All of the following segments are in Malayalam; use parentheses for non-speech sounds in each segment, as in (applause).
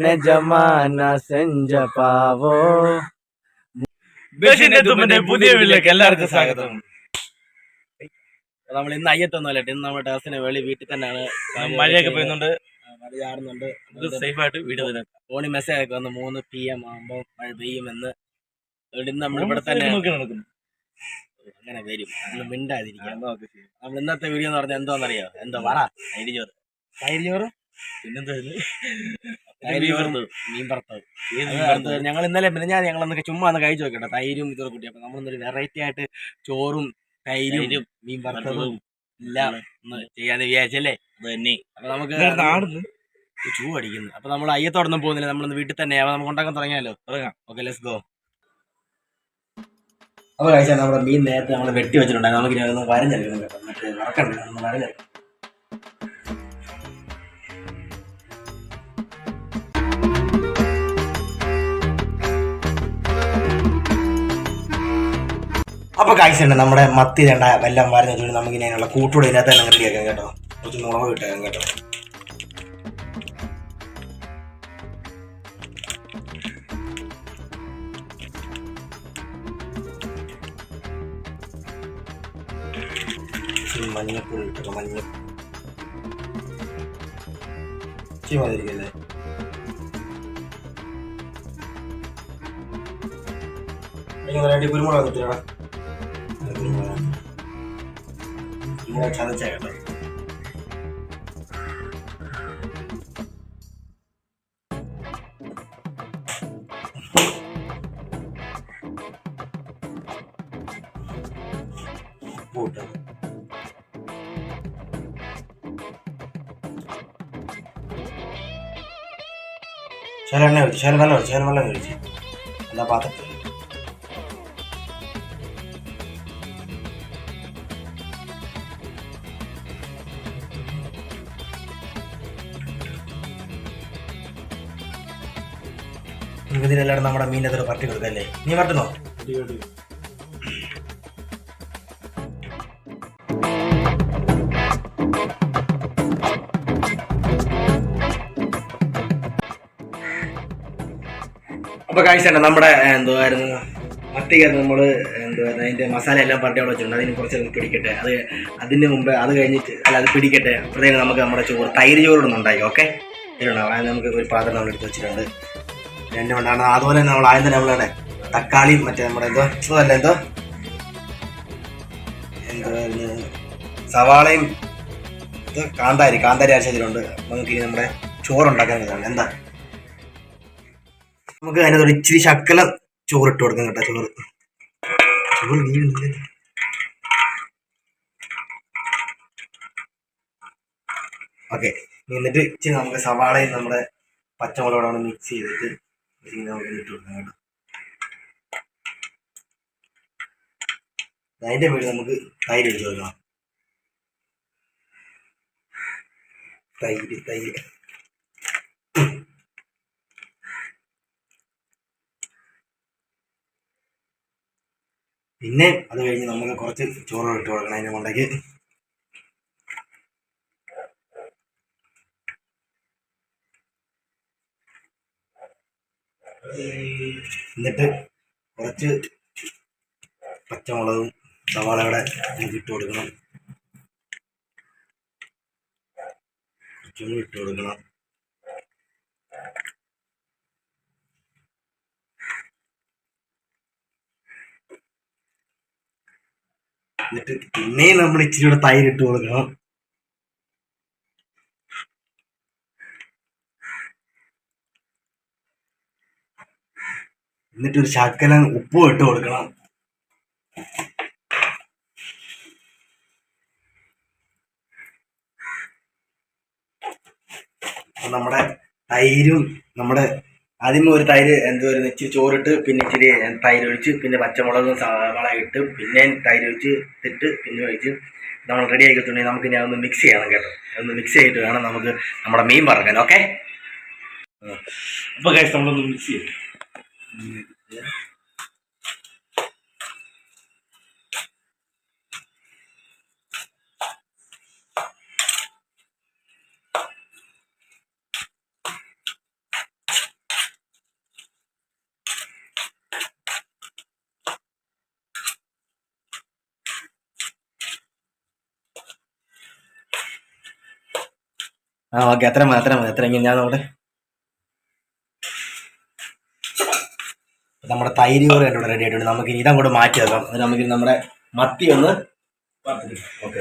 ને ജമാന സെഞ്ചപാവോ ബഷീന്റെ പുതിയ വീട്ടിലേക്ക് എല്ലാവർക്കും സ്വാഗതം. നമ്മൾ ഇന്ന് അയ്യത്തൊന്നുമല്ല ഇന്ന് നമ്മുടെ ടെറസിന് വെളി വീട്ടിൽ തന്നെയാണ്. മഴയൊക്കെ പെയ്യുന്നുണ്ട്. മഴ ചാറുന്നുണ്ട്. സേഫ് ആയിട്ട് വീട് തന്നെ. ഫോണിൽ മെസ്സേജ് ഒക്കെ വന്ന് മൂന്ന് പി എം ആകുമ്പോൾ മഴ പെയ്യുമെന്ന് ഇന്ന് നമ്മൾ ഇവിടെ തന്നെ അങ്ങനെ വരും. നമ്മൾ മിണ്ടാതിരിക്കാം നമ്മൾ ഇന്നത്തെ വീഡിയോ എന്ന് പറഞ്ഞാൽ എന്തോന്നറിയോ? എന്തോ പറ. തൈര് ചോറ്. തൈര് ചോറ്? പിന്നെന്താ മീൻ വറുത്തത്. ഞങ്ങൾ ഇന്നലെ പിന്നെ ഞാൻ ഞങ്ങൾ എന്നൊക്കെ ചുമ്മാ ഒന്ന് കഴിച്ചു നോക്കട്ടെ. തൈരും ഇതൊക്കെ കൂട്ടി. അപ്പൊ നമ്മളൊന്നൊരു വെറൈറ്റി ആയിട്ട് ചോറും തൈരും മീൻ വറുത്തതും എല്ലാം ഒന്ന് ചെയ്യാന്ന് വിചാരിച്ചല്ലേ? അത് തന്നെ. അപ്പൊ നമുക്ക് ചൂ അടിക്കുന്നു അപ്പൊ നമ്മൾ അയ്യത്തോടൊന്നും പോകുന്നില്ല. നമ്മളൊന്ന് വീട്ടിൽ തന്നെ. അപ്പൊ നമുക്ക് ഉണ്ടാക്കാൻ തുടങ്ങിയാലോ? തുടങ്ങാം. ഓക്കെ ലെറ്റ്സ് ഗോ അപ്പൊ കഴിച്ചാൽ നമ്മുടെ മീൻ നേരത്തെ നമ്മൾ വെട്ടി വെച്ചിട്ടുണ്ടായിരുന്നു. നമുക്ക് ഇനി മറ്റേ വറക്കണ്ട. വരഞ്ഞെടുക്കണം. അപ്പൊ കാഴ്ചയുണ്ട് നമ്മുടെ മത്തി രണ്ട വെല്ലം വരഞ്ഞിട്ട് നമുക്ക് അതിനുള്ള കൂട്ടുകൂടെ ഇതിനകത്ത് തന്നെ റെഡിയാക്കാം കേട്ടോ. കുറച്ച് മുളക് കേട്ടോ. ഇച്ചിരി മഞ്ഞപ്പൊടി ഇട്ടൊക്കെ മഞ്ഞ ഇച്ചിരി മതിരിക്കല്ലേ രണ്ട് കുരുമുളക് കുരുമുളക് ചതച്ച കേട്ടോ ഉപ്പ് ഇട്ടത് ശല എണ്ണ ഒഴിച്ചു ശല വെള്ളം ഇതിനെല്ലാം നമ്മുടെ മീൻ അതൊരു പറ്റി കൊടുക്കല്ലേ? നീ പറ്റുന്നോ അപ്പൊ കാഴ്ച നമ്മുടെ എന്തുവായിരുന്നു? മത്തിക്കകത്ത് നമ്മൾ എന്തുവായിരുന്നു? അതിന്റെ മസാല എല്ലാം പറഞ്ഞ അവിടെ വെച്ചിട്ടുണ്ട്. അതിന് കുറച്ച് പിടിക്കട്ടെ. അത് അതിന് മുമ്പ് അത് കഴിഞ്ഞിട്ട് അല്ല അത് പിടിക്കട്ടെ. അപ്പോഴത്തേക്ക് നമുക്ക് നമ്മുടെ ചോറ് തൈര് ചോറ് ഉണ്ടായി ഓക്കെ ഇതിലുണ്ടാവും നമുക്ക് ഒരു പാത്രം നമ്മൾ എടുത്ത് വെച്ചിട്ടുണ്ട്. രണ്ട് കൊണ്ടാണ് അതുപോലെ തന്നെ നമ്മൾ ആദ്യം നമ്മളുടെ തക്കാളിയും മറ്റേ നമ്മുടെ എന്തോ അതല്ല എന്തോ? എന്തോ സവാളയും കാന്താരി കാന്താരി അരച്ചതിലുണ്ട് നമുക്ക് ഇനി നമ്മുടെ ചോറുണ്ടാക്കാൻ ഇതാണ് എന്താ? നമുക്ക് അതിനകത്ത് ഇച്ചിരി ശക്കല ചോറ് ഇട്ട് കൊടുക്കാം കേട്ടോ ചോറ്. ചോറ് ഓക്കെ. എന്നിട്ട് ഇച്ചിരി നമുക്ക് സവാളയും നമ്മുടെ പച്ചമുളകോടെ മിക്സ് ചെയ്തിട്ട് കൊടുക്കാം അതിന്റെ പേര് നമുക്ക് തൈര് എടുത്തു കൊടുക്കണം തൈര് തൈര്. പിന്നെ അത് കഴിഞ്ഞ് നമ്മൾ കുറച്ച് ചോറ് ഇട്ട് കൊടുക്കണം അതിന്റെ കൊണ്ടേക്ക് എന്നിട്ട് കുറച്ച് പച്ചമുളകും സവാളയുടെ നമുക്ക് ഇട്ട് കൊടുക്കണം. കുറച്ചുകൂടി ഇട്ട് കൊടുക്കണം. എന്നിട്ട് പിന്നെയും നമ്മൾ ഇച്ചിരി കൂടെ തൈര് കൊടുക്കണം. എന്നിട്ട് ഒരു ശക്കലം ഉപ്പും ഇട്ട് കൊടുക്കണം. നമ്മുടെ തൈരും നമ്മുടെ ആദ്യം ഒരു തൈര് എന്തോ ഒരു ഇച്ചിരി ചോറിട്ട് പിന്നെ ഇച്ചിരി തൈര് ഒഴിച്ച് പിന്നെ പച്ചമുളകും സവാള ഇട്ട് പിന്നെ തൈര് ഒഴിച്ച് ഇട്ടിട്ട് പിന്നെ ഒഴിച്ച് നമ്മൾ റെഡി ആക്കിയിട്ടുണ്ടെങ്കിൽ നമുക്ക് ഇനി അതൊന്ന് മിക്സ് ചെയ്യണം കേട്ടോ. അതൊന്ന് മിക്സ് ചെയ്തിട്ട് വേണം നമുക്ക് നമ്മുടെ മീൻ പറക്കാൻ ഓക്കെ അപ്പോൾ കഴിച്ച് നമ്മളൊന്ന് മിക്സ് ചെയ്യും bunga gitu ya ആ ഓക്കെ അത്രയും മാത്രം അത്രയും ഞാൻ അവിടെ നമ്മുടെ തൈര് എന്നോട് റെഡി ആയിട്ടുണ്ട്. നമുക്ക് ഇനി ഇതങ്ങോട്ട് മാറ്റി വെക്കാം. എന്നിട്ട് നമുക്ക് നമ്മുടെ മത്തി ഒന്ന് ഓക്കെ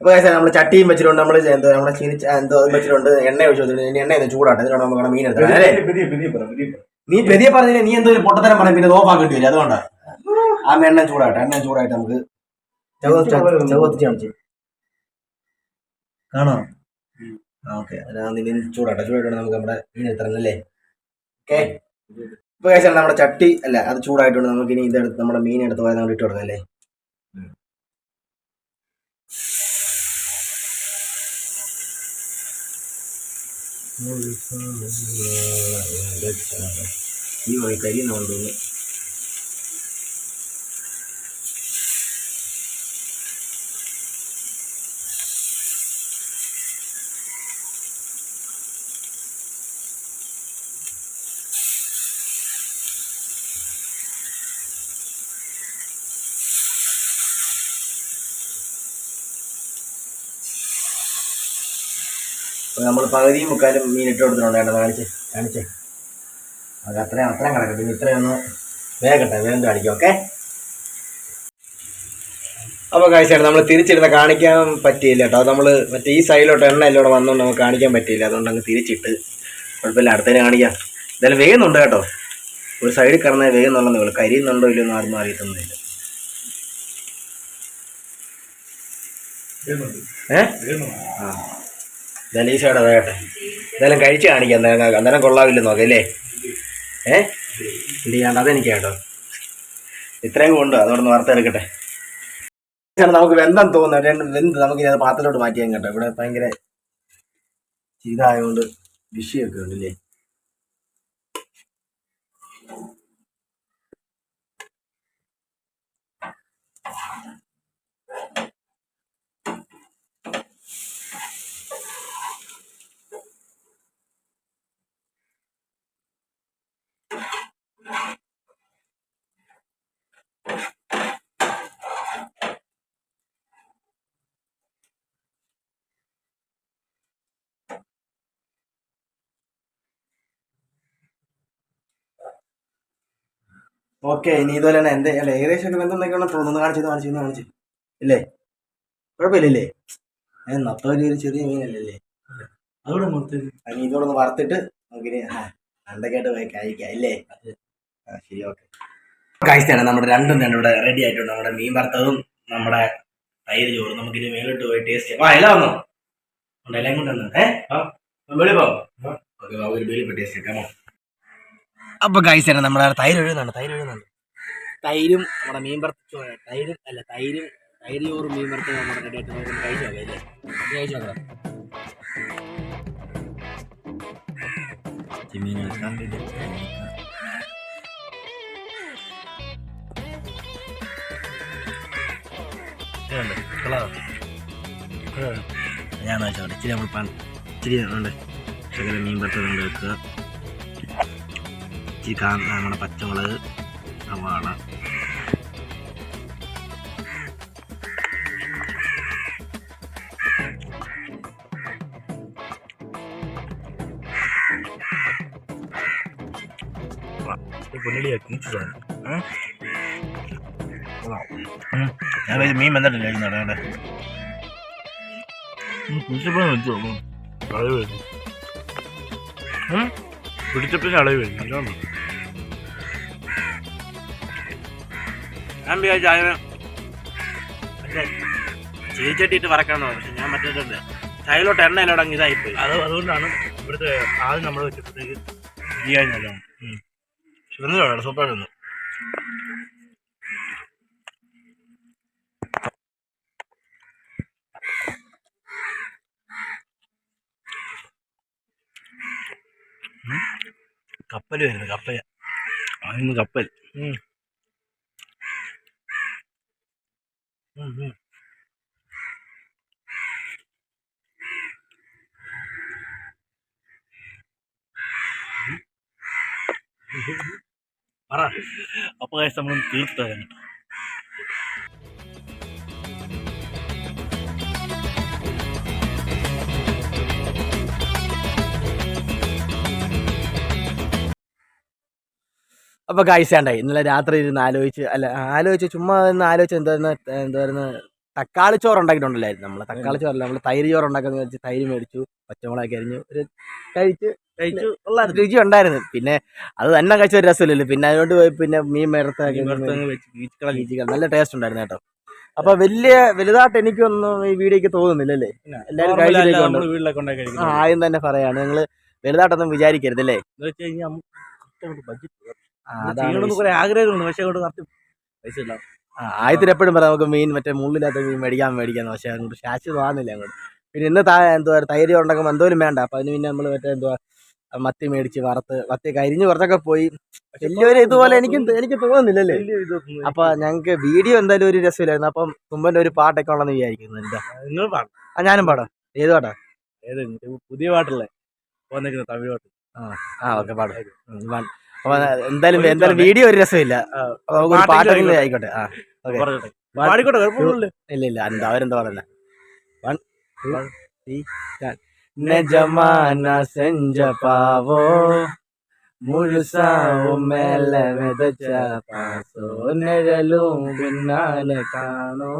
അപ്പൊ നമ്മൾ ചട്ടിയും വെച്ചിട്ടുണ്ട്. നമ്മൾ എന്തോ നമ്മുടെ ചീനി എന്തോ വെച്ചിട്ടുണ്ട്. എണ്ണ ഒഴിച്ച് വെച്ചിട്ടുണ്ട് ഇനി എണ്ണ ഒന്ന് ചൂടാട്ടെ. എന്നിട്ട് നമുക്ക് മീൻ എടുത്തത് അല്ലേ? നീ പെരിയ പറഞ്ഞില്ല? നീ എന്തോ പൊട്ടത്തരം പറയും. പിന്നെ ഓഫാക്കേണ്ടി വരും. അതുകൊണ്ടാ. ആ എണ്ണ ചൂടാട്ടെ. എണ്ണ ചൂടായിട്ട് നമുക്ക് ചവത്തി കാണിച്ചു. കാണോ ഓക്കെ. ചൂടാട്ടെ. ചൂടായിട്ട് നമുക്ക് നമ്മുടെ മീൻ എടുത്തറന്നല്ലേ ഓക്കെ. ഇപ്പൊ കഴിച്ചാൽ നമ്മുടെ ചട്ടി അല്ല അത് ചൂടായിട്ടുണ്ട്. നമുക്ക് ഇനി ഇതെടുത്ത് നമ്മുടെ മീൻ എടുത്ത് പോയത് ഇട്ട് കൊടുക്കാം അല്ലേ? ഈ വഴി കരി നമ്മൾ പകുതിയും മുക്കാലും മീൻ ഇട്ട് കൊടുത്തിട്ടുണ്ട് കേട്ടോ കാണിച്ച് കാണിച്ചേ. അത് അത്രയും അത്രയും കിടക്കട്ടെ ഇത്രയൊന്ന് വേഗട്ടെ വേഗം കാണിക്കാം ഓക്കെ? അപ്പോൾ കാഴ്ചയാണ് നമ്മൾ തിരിച്ചിരുന്ന കാണിക്കാൻ പറ്റിയില്ല കേട്ടോ. നമ്മൾ മറ്റേ ഈ സൈഡിലോട്ട് എണ്ണ എല്ലോടെ വന്നുകൊണ്ട് നമുക്ക് കാണിക്കാൻ പറ്റിയില്ല. അതുകൊണ്ട് അങ്ങ് തിരിച്ചിട്ട് കുഴപ്പമില്ല അടുത്തതിന് കാണിക്കാം. എന്തായാലും വേഗുന്നുണ്ട് കേട്ടോ. ഒരു സൈഡിൽ കിടന്നാൽ വേഗുന്നുണ്ടെന്ന് വിളി കരിയുന്നുണ്ടോ ഇല്ലയോ എന്ന് ആരും അറിയത്തൊന്നുമില്ല. ഏ? ആ. എന്തായാലും ഈ സൈഡ് വേകട്ടെ എന്തായാലും കഴിച്ച് കാണിക്കാം. എന്തായാലും അന്നേരം കൊള്ളാവില്ല നോക്കാം അല്ലേ? ഏ? എന്ത് ചെയ്യാണ്ട്? അതെനിക്ക് കേട്ടോ. ഇത്രയും കൊണ്ട് അതോടൊന്ന് വറുത്തെടുക്കട്ടെ ചേട്ടാ നമുക്ക് വെന്തം തോന്നുന്നു. വെന്ത് നമുക്ക് പാത്രത്തിലോട്ട് മാറ്റിയാൽ കേട്ടോ. ഇവിടെ ഭയങ്കര ഇതായതുകൊണ്ട് വിഷയമൊക്കെ ഉണ്ടല്ലേ? ഓക്കെ ഇനി ഇതുപോലെ തന്നെ എന്റെ അല്ല ഏകദേശം ഒക്കെ ബന്ധം എന്തൊക്കെയാണ് തോന്നുന്നു കാണിച്ചത് കാണിച്ചു കാണിച്ചു. ഇല്ലേ? കുഴപ്പമില്ലല്ലേ? ഏ നത്തോലി ഒരു ചെറിയ മീനല്ലേ അവിടെ മൊത്തം. ഇതോടെ ഒന്ന് വറുത്തിട്ട് നമുക്കിനി അണ്ടക്കായിട്ട് പോയി കഴിക്കാം ഇല്ലേ? ശരി ഓക്കെ. കഴിച്ചാണ് നമ്മുടെ രണ്ടും തന്നെ ഇവിടെ റെഡി ആയിട്ടുണ്ട്. നമ്മുടെ മീൻ വറുത്തതും നമ്മുടെ തൈര് ചോറും. നമുക്കിനി മേലോട്ട് പോയി ടേസ്റ്റ് ചെയ്യാം. ആ ഇല വന്നോ? ഉണ്ട് കൊണ്ടുവന്നു ഏ? ആ വെളി പോകാം ഓക്കെ ഒരു വെളിപ്പോ ടേസ്റ്റ് ചെയ്യാമോ അപ്പൊ കഴിച്ചാണ് നമ്മുടെ തൈര് എഴുതുന്നുണ്ട് തൈര് എഴുതുന്നുണ്ട് തൈരും നമ്മുടെ മീൻ വറുത്ത തൈരും അല്ല തൈരും തൈര് ചോറും മീൻ വറുത്തതും നമ്മുടെ റെഡി ആയിട്ട് നമുക്ക് കഴിച്ചു നോക്കാം അല്ലേ? കഴിച്ചു നോക്കാം. ഞാൻ വെച്ചോട്ടെ ഇച്ചിരി നമ്മൾ ഇച്ചിരി ഉണ്ട് ശകല മീൻ പറ്റുന്നുണ്ട് വെക്കുക. കാ നമ്മുടെ പച്ചമുളക് സവാള. ഞാൻ മീൻ വന്നിട്ടില്ല കഴിക്കുന്നുണ്ട് പിടിച്ചപ്പിന് അളവ് വരുന്നു. ഞാൻ വിചാരിച്ചു അതിന് വറക്കണം പക്ഷെ ഞാൻ മറ്റേതുണ്ട് ചായയിലോട്ട് എണ്ണ എന്നോട് അങ്ങ് പോയി അത് അതുകൊണ്ടാണ് ഇവിടുത്തെ ആദ്യം നമ്മൾ വെച്ചപ്പോഴത്തേക്ക് ചെയ്യാൻ നല്ലതാണ് സുന്ദരമാണ് സൂപ്പറാണ് കപ്പൽ വരുന്നു. കപ്പൽ കപ്പൽ ഉം. ഉം, ഉം. പറ അപ്പൊ നമ്മൾ തീർത്ത് തരാം കേട്ടോ അപ്പൊ കാഴ്ചയുണ്ടായി ഇന്നലെ രാത്രി ഇരുന്ന് ആലോചിച്ച് അല്ല ആലോചിച്ച് ചുമ്മാ ഒന്ന് ആലോചിച്ച് എന്തായിരുന്നു എന്തായിരുന്നു തക്കാളി ചോറ് ഉണ്ടാക്കിയിട്ടുണ്ടല്ലായിരുന്നു നമ്മൾ തക്കാളി ചോറല്ല നമ്മൾ തൈര് ചോറ് ഉണ്ടാക്കാന്ന് വെച്ച് തൈര് മേടിച്ചു പച്ചമുളകൊക്കെ അരിഞ്ഞു ഒരു കഴിച്ച് കഴിച്ചു ഉള്ള രുചി ഉണ്ടായിരുന്നു. പിന്നെ അത് തന്നെ കഴിച്ച ഒരു രസമില്ലല്ലോ. പിന്നെ അതുകൊണ്ട് പോയി പിന്നെ മീൻ മേടത്ത് നല്ല ടേസ്റ്റ് ഉണ്ടായിരുന്നു കേട്ടോ. അപ്പൊ വലിയ വലുതായിട്ട് എനിക്കൊന്നും ഈ വീഡിയോക്ക് തോന്നുന്നില്ലല്ലേ? എല്ലാവരും കഴിക്കുന്നത്. ആദ്യം തന്നെ പറയാണ്. നിങ്ങൾ വലുതായിട്ടൊന്നും വിചാരിക്കരുത് അല്ലേ? എന്ന് വെച്ച് കഴിഞ്ഞാൽ നമുക്ക് ബഡ്ജറ്റ് ചെയ്യണമെന്ന്. കുറെ ആഗ്രഹങ്ങളുണ്ട് പക്ഷേ അങ്ങോട്ട് കറക്റ്റ് പൈസ ഇല്ല ആ, എപ്പോഴും പറയാം നമുക്ക് മീൻ മറ്റേ മുള്ളില്ലാത്ത മീൻ മേടിക്കാൻ മേടിക്കാന്ന് പക്ഷെ അങ്ങോട്ട് ശാശ്വതമാകുന്നില്ല അങ്ങോട്ട്. പിന്നെ ഇന്ന് താ എന്തുവാ തൈര് ഉണ്ടാക്കുമ്പോൾ എന്തോലും വേണ്ട അപ്പൊ അതിന് പിന്നെ നമ്മൾ മറ്റേ എന്തുവാ മത്തി മേടിച്ച് വറുത്ത് മത്തി കരിഞ്ഞ് കുറച്ചൊക്കെ പോയി. വലിയൊരു ഇതുപോലെ എനിക്ക് എനിക്ക് തോന്നുന്നില്ലല്ലേ? അപ്പൊ ഞങ്ങൾക്ക് വീഡിയോ എന്തായാലും ഒരു രസമില്ലായിരുന്നു അപ്പം തുമ്പന്റെ ഒരു പാട്ടൊക്കെ ഉള്ളെന്ന് വിചാരിക്കുന്നു എന്താ നിങ്ങൾ പാടും ആ ഞാനും പാടാം. ഏത് പാട്ടാ? ഏത്? പുതിയ പാട്ടല്ലേ? തമിഴ് പാട്ട്. ആ ഓക്കെ പാടാം. ഉം, പാട്. അപ്പൊ എന്തായാലും എന്തായാലും വീഡിയോ ഒരു രസമില്ല. ആ, അപ്പൊ പാട്ടെങ്കിലും ആയിക്കോട്ടെ. ആ ഓക്കെ. പാടിക്കോട്ടെ ഇല്ല ഇല്ല എന്താ അവരെന്താ പറയുന്നത് വൺ ടു ത്രീ നജമാന സെഞ്ച പാവോ മുഴുസാവും മേലെ വിതച്ച പാസോ നിഴലും പിന്നാലെ കാണോ.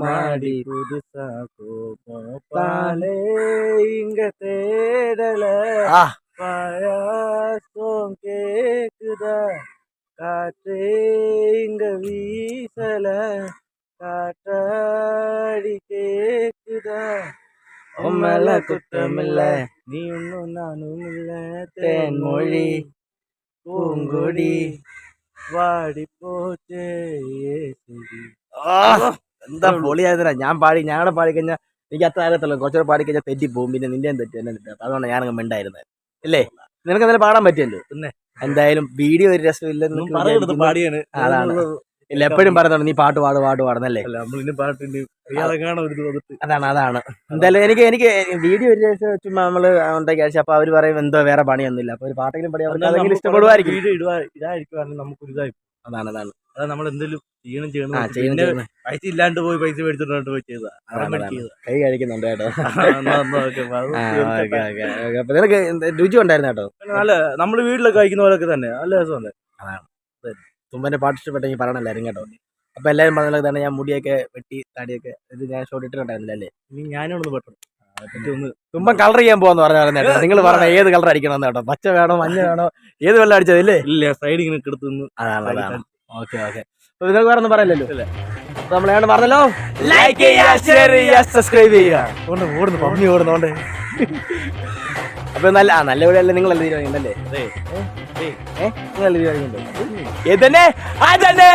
മാടി പുതുസാ കോപാലേ ഇങ്ക തേടല. വാടി. പോച്ചേ എന്താ പൊളിയായിരുന്നില്ല ഞാൻ പാടി ഞങ്ങളുടെ പാടി കഴിഞ്ഞാൽ എനിക്ക് അത്ര അറിയത്തുള്ളൂ കുറച്ചുകൂടെ പാടി കഴിഞ്ഞാൽ തെറ്റി പോകും പിന്നെ നിന്റെ തെറ്റി എന്നെ തെറ്റി. അതുകൊണ്ട് ഞാനങ്ങ് മിണ്ടായിരുന്നത് ഇല്ലേ? നിനക്ക് എന്തായാലും പാടാൻ പറ്റിയല്ലോ പിന്നെ. എന്തായാലും വീഡിയോ ഒരു പാടിയാണ്. അതാണ്. ഇല്ല എപ്പോഴും പറയുന്നുണ്ട് നീ പാട്ട് പാട് പാട്ട് പാടുന്നല്ലേ? നമ്മളിനി വന്നിട്ട്. അതാണ് അതാണ്. എന്തായാലും എനിക്ക് എനിക്ക് വീഡിയോ ഒരു ദിവസം ചുമ്മാ നമ്മൾ ഉണ്ടാക്കി അടിച്ചു അപ്പൊ അവർ പറയും എന്തോ വേറെ പണിയൊന്നുമില്ല. അപ്പൊ ഒരു പാട്ടെങ്കിലും പണി അവർക്ക് അതെങ്കിലും ഇഷ്ടപ്പെടുമായിരിക്കും. വീഡിയോ ഇടുക ഇടായിരിക്കുവാണെങ്കിൽ നമുക്കൊരു ഇതായി അതാണ് അതാണ്. അതാ നമ്മൾ എന്തെങ്കിലും ചെയ്യണം ചെയ്യണം. പൈസ ഇല്ലാണ്ട് പോയി പൈസ പോയി അതാണ്, കൈ കഴിക്കുന്നുണ്ട് കേട്ടോ. നിനക്ക് രുചി ഉണ്ടായിരുന്നു കേട്ടോ? നല്ല നമ്മൾ വീട്ടിലൊക്കെ കഴിക്കുന്ന പോലൊക്കെ തന്നെ. നല്ല രസമല്ലേ? തുമ്പന്റെ പാട്ട് ഇഷ്ടപ്പെട്ടെങ്കിൽ പറയണം എല്ലാവരും കേട്ടോ. അപ്പൊ എല്ലാവരും പറഞ്ഞാൽ തന്നെ ഞാൻ മുടിയൊക്കെ വെട്ടി താടിയൊക്കെ ഇത് ഞാൻ ഷോട്ട് ഇട്ടിട്ടുണ്ടായിരുന്നില്ല അല്ലേ? ഇനി ഞാനൊന്ന് ഒന്ന് തുമ്പൻ കളർ ചെയ്യാൻ പോവാന്ന് പറഞ്ഞു കേട്ടോ. നിങ്ങൾ പറഞ്ഞ ഏത് കളർ അടിക്കണം കേട്ടോ. പച്ച വേണോ മഞ്ഞ വേണോ ഏത് വെള്ളം അടിച്ചത് ഇല്ലേ ഇല്ല സൈഡ് ഇങ്ങനെ കിടത്തുന്നു അതാണ് അതാണ്. Okay okay. അപ്പൊ നിങ്ങൾക്ക് വേറെ ഒന്നും പറയല്ലോ നമ്മൾ ഏതാണ്ട് പറഞ്ഞല്ലോ? ലൈക്ക് ചെയ്യുക ഷെയർ ചെയ്യുക സബ്സ്ക്രൈബ് ചെയ്യുക ഓടുന്നു ഓടുന്നു പമ്മി ഓടുന്നോണ്ട് (laughs) അപ്പൊ നല്ല ആ നല്ല വീടല്ലേ നിങ്ങൾ നല്ല തീരുമാനിക്കണ്ടല്ലേ ഏഹ് നിങ്ങൾ നല്ല തീരുമാനിക്കണ്ടേ ഏതന്നെ? അതന്നെ